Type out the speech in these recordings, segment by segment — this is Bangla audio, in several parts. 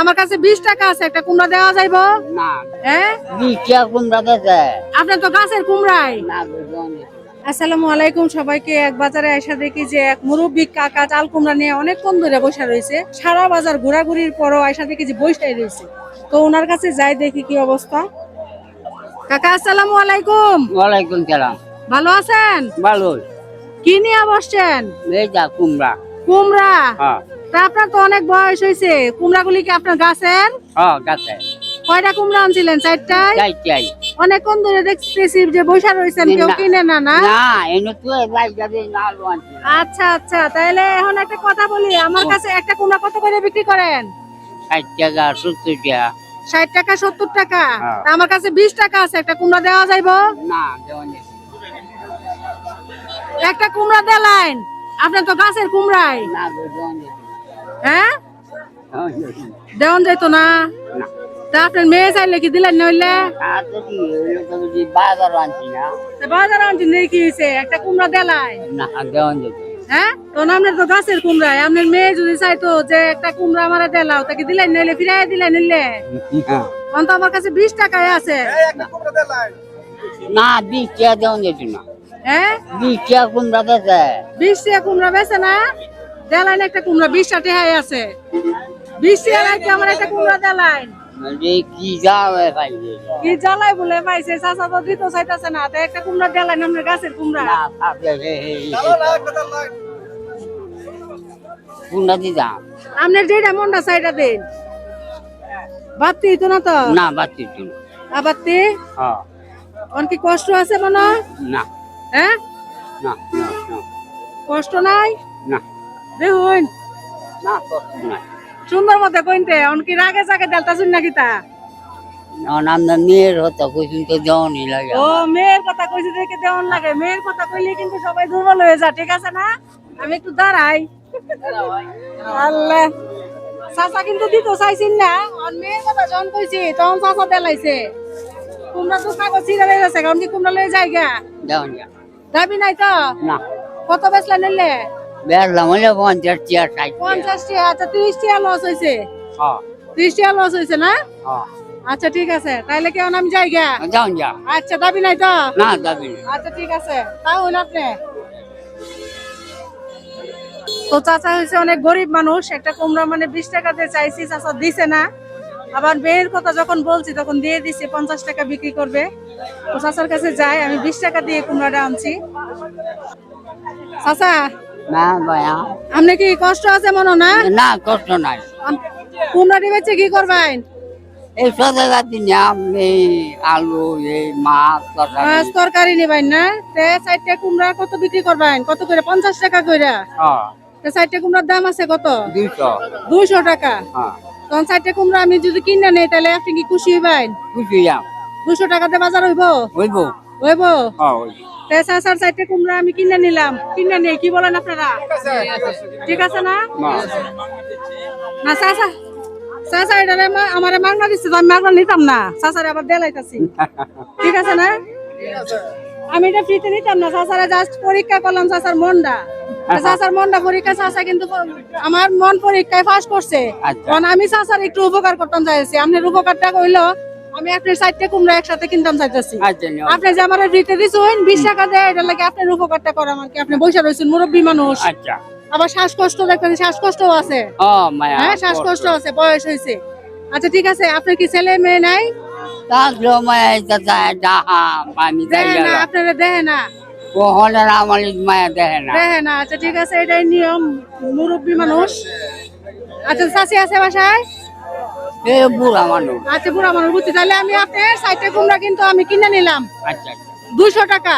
আমার কাছে বিশ টাকা আছে একটা কুমড়া দেওয়া যাইব? না। হ্যাঁ কুমড়া তো গাছের কুমড়াই। আসসালামু আলাইকুম সবাইকে এক বাজারে এসে দেখি যে এক মুরব্বী কাকা চাল কুমড়া নিয়ে অনেকক্ষণ ধরে বসে রয়েছে। সারা বাজার ঘোরাঘুরির পরও এসে দেখি যে বসটাই রয়েছে। তো ওনার কাছে যাই দেখি কি অবস্থা। কাকা আসসালামু আলাইকুম। ওয়ালাইকুম সালাম। ভালো আছেন? ভালো। কি নিয়ে বসছেন? এই যা কুমড়া। কুমড়া? হ্যাঁ। তা আপনার তো অনেক বয়স হয়েছে কুমড়াগুলি কি আপনার গাছের? হ্যাঁ গাছে কয়টা কুমড়া আনছিলেন? চারটায়? চাই অনেকক্ষণ ধরে দেখতেছি যে বসে রয়েছেন কেউ কিনে না না। আচ্ছা আচ্ছা তাহলে এখন একটা কথা বলি। আমার কাছে একটা কুমড়া কত করে বিক্রি করেন? ষাট টাকা সত্তর টাকা। ষাট টাকা সত্তর টাকা? হ্যাঁ। আমার কাছে বিশ টাকা আছে একটা কুমড়া দেওয়া যাইবো? না একটা কুমড়া দেলাইন। আপনার তো গাছের কুমড়াই। না। হ্যাঁ? নেই। দেওয়ান যাইতো না। তা আপনার মেয়ে চাইলে কি দিলেন নইলে? তো বাজার আনছি না। তা বাজার আনছি নেই কি হয়েছে? একটা কুমড়া দেলাই না দেওয়া যেত হ্যাঁ? তো আপনার তো গাছের কুমড়াই আপনার মেয়ে যদি চাইতো যে একটা কুমড়া আমারে দেলাও তাকে দিলেন নইলে ফিরাই দিলেন নিলে অন্ত আমার কাছে বিশ টাকায় আছে। না বিশ টাকা দেওয়া যেত না। হ্যাঁ? বিশ টাকা কুমড়া দেছে বিশ টাকা কুমড়া বেছে না? দেলাইন একটা কুমড়া বিশ টাকায় আছে। বিশ টাকা রাখতে আমার একটা কুমড়া দেলাইন? কি কি বলে পাইছে চাচা তো দিতে চাইতেছে না। একটা কুমড়া দেলাইন গাছের কুমড়া। কুমড়া দিতাম আপনার যেটা মনটা সাইডা দিন। বাত্তি তো না তো? না হ্যাঁ। কি কষ্ট আছে মনে না। হ্যাঁ? না না। কষ্ট নাই? না। দেখুন। না সুন্দর মতো কইতে অন কি রাগে জাগে দেলতা শুন নাকি তা? আমরা মেয়ের হতো কুসুম তো দেওয়ানি লাগে ও মেয়ের কথা কইছে দেখে দেওয়ান লাগে। মেয়ের কথা কইলে কিন্তু সবাই দুর্বল হয়ে যায় ঠিক আছে না? আমি একটু দাঁড়াই। আল্লাহ। চাচা কিন্তু দিত চাইছিন না। আর মেয়ের কথা যখন কইছি তখন চাচা দেলাইছে। কুমড়া তো কাগজ ছিঁড়ে রয়ে গেছে কারণ কি কুমড়া লয়ে যাই গা? দাবি নাই তো? না। কত বেচলা নিলে? পঞ্চাশ ষাট পঞ্চাশ আচ্ছা ত্রিশ টাকা লস হয়েছে হ্যাঁ। ত্রিশ লস হয়েছে না? হ্যাঁ। আচ্ছা ঠিক আছে। তাইলে যাই গা যাও যা আচ্ছা দাবি নাই তো? না না। আচ্ছা ঠিক আছে। তাও হইল আপনি? তো চাচা হয়েছে অনেক গরিব মানুষ। একটা কুমড়া মানে বিশ টাকা দিয়ে চাইছি চাচা দিছে না। আবার মেয়ের কথা যখন বলছি তখন দিয়ে দিছে পঞ্চাশ টাকা বিক্রি করবে। তো চাচার কাছে যাই আমি বিশ টাকা দিয়ে কুমড়াটা আনছি। চাচা না ভাইয়া। আপনি কি কষ্ট আছে মনে না? না কষ্ট নাই। কুমড়াটি বেচে কি করবেন? এই সদাগা দিন এই আলু এই মাছ তরকারি। মাছ তরকারি নিবেন না? তে চারটে কুমড়া কত বিক্রি করবেন? কত করে? পঞ্চাশ টাকা করে হ্যাঁ। তে চারটে কুমড়ার দাম আছে কত? দুইশো। দুইশো টাকা। হ্যাঁ। তখন চারটে কুমড়া আমি যদি কিনে নেই তাহলে আপনি কি খুশি হইবেন? খুশি দুশো টাকাতে বাজার হইব? হইব। হইব হ্যাঁ হইব তে চাচার চারটে কুমড়া আমি কিনে নিলাম। কিনে নেই কি বলেন আপনারা? ঠিক আছে। না? না। এটা আমার মাগনা দিচ্ছে তো আমি মাগনা নিতাম না। চাচারে আবার দেলাইতাছি। ঠিক আছে না? আমি এটা ফ্রিতে নিতাম না চাচারা জাস্ট পরীক্ষা করলাম মনটা। মনটা পরীক্ষা চাচা কিন্তু আমার মন পরীক্ষায় পাস করছে। আচ্ছা। কারণ আমি চাচার একটু উপকার করতাম চাইছি। আপনার উপকারটা কইলো আমি আপনার চারটে কুমড়া একসাথে কিনতাম চাইতেছি। আচ্ছা আপনি যে আমার ফ্রিতে দিছেন বিশ টাকা দেয় এটা লাগে আপনার উপকারটা করা আমার কি? আপনি বসে রয়েছেন মুরব্বী মানুষ। আচ্ছা। আবার শ্বাসকষ্ট দেখবেন শ্বাসকষ্টও আছে। হ্যাঁ শ্বাসকষ্ট আছে বয়স হয়েছে। আচ্ছা ঠিক আছে আপনার কি ছেলে মেয়ে নাই? তাহলে মায়া আমি যাই না আপনারা না। না। আচ্ছা ঠিক আছে এটাই নিয়ম মুরব্বী মানুষ। আচ্ছা চাষি আছে বাসায়? এ বুড়া মানুষ। আচ্ছা বুড়া মানুষ বুঝছি। তাহলে আমি আপনার সাইটে কুমড়া কিন্তু আমি কিনে নিলাম। আচ্ছা আচ্ছা। দুইশো টাকা।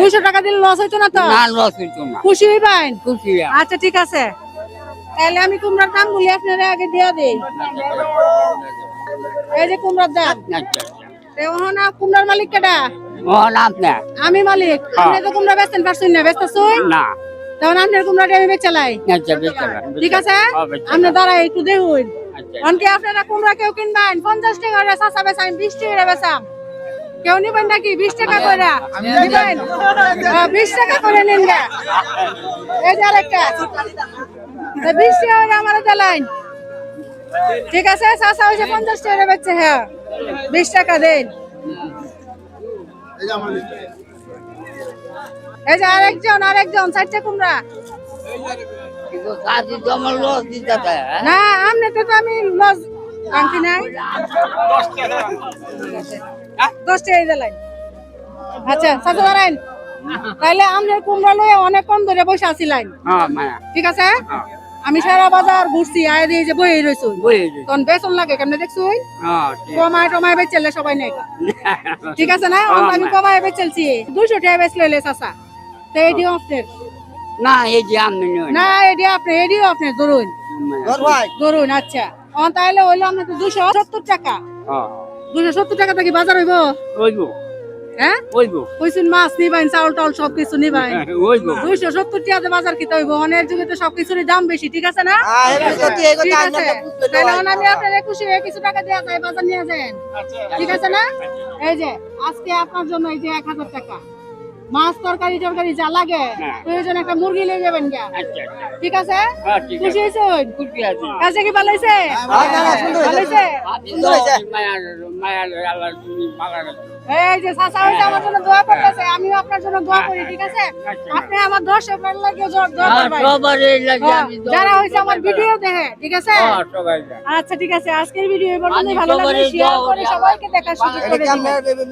দুইশো টাকা দিলে লস হইতো না তো? না লস হইতো না। খুশি হইবেন? খুশি আচ্ছা ঠিক আছে। তাহলে আমি কুমড়ার দাম বলি আপনারা আগে দিয়ে দিই। এই যে কুমড়ার দাম। এখন কুমড়ার মালিক আপনার আমি মালিক। আপনি তো কুমড়া বেচতেন পারছেন না বেচতেছুন? না। তখন আপনার কুমড়াটা আমি বেচালাই ঠিক আছে? না। ও, আপনি দাঁড়াই একটু দেখুন। অনকে আপনারা কুমড়া কেউ কিনবেন পঞ্চাশ টাকা করে চাষা বেচাম বিশ টাকা করে বেচাম। কেউ নিবেন নাকি? বিশ টাকা করে নিবেন? বিশ টাকা করে নিন গা। এই যে আরেকটা। বিশ টাকা করে আমার দেলাইন। ঠিক আছে চাচা হয়েছে পঞ্চাশ টাকা বেচছে হ্যাঁ। বিশ টাকা দেন। এই যে আরেকজন আরেকজন চারটে কুমড়া। হ্যাঁ? না আমনে তো আমি লস আনছি নাই। দশ টাকা দিলেন আচ্ছা দাঁড়াইন আমনের কুমড়া লয়ে অনেক কম ধরে বসে আছিলেন হ্যাঁ ঠিক আছে? হ্যাঁ। আমি সারা বাজার ঘুরছি আয় দিয়ে যে বই রয়েছি। তখন বেতন লাগে কেমনে দেখছুই কমায় টমায় বেচলে সবাই নেই ঠিক আছে না? আমি মায়া। কমায় বেচলছি দুইশো টাকা বেচ লইলে চাচা। তো এডিও আপনার। না এই যে আমি না এডি আপনি এডিও আপনার ধরুন। ধরুন আচ্ছা। ও তাহলে হইল আপনার দুশো সত্তর টাকা। হ্যাঁ, দুশো সত্তর টাকা থেকে বাজার হইব? হ্যাঁ? কইছুন মাছ নিবাইন চাউল টাউল সব কিছু নিবাইন ওইবো। দুইশো সত্তর টাকা বাজার কিতে হইব? অনেক যুগে তো সবকিছুরই দাম বেশি ঠিক আছে না? ঠিক আছে। তাহলে এখন আমি আপনার একুশে কিছু টাকা দেওয়া যায় বাজার নিয়ে যান। ঠিক আছে না? এই যে আজকে আপনার জন্য এই যে এক হাজার টাকা। মাছ তরকারি টরকারি যা লাগে হ্যাঁ। প্রয়োজন একটা মুরগি নিয়ে যাবেন গা আচ্ছা, আচ্ছা। ঠিক আছে? হ্যাঁ, খুশি আছে। হয়েছেন? কাছে কি ভালো হয়েছে? ভালো রাখো। এই যে চাচা হয়েছে আমার জন্য দোয়া করতেছে। আমিও আপনার জন্য দোয়া করি ঠিক আছে। আপনি আমার দর্শক লাগে দোয়া হ্যাঁ, করবেন। লাগে হ্যাঁ, যারা হয়েছে আমার ভিডিও দেখে ঠিক আছে? হ্যাঁ। আচ্ছা ঠিক আছে। আজকের ভিডিও আমি ভালো সবারই শেয়ার করে সবাইকে দেখার সুযোগ করে দিবেন।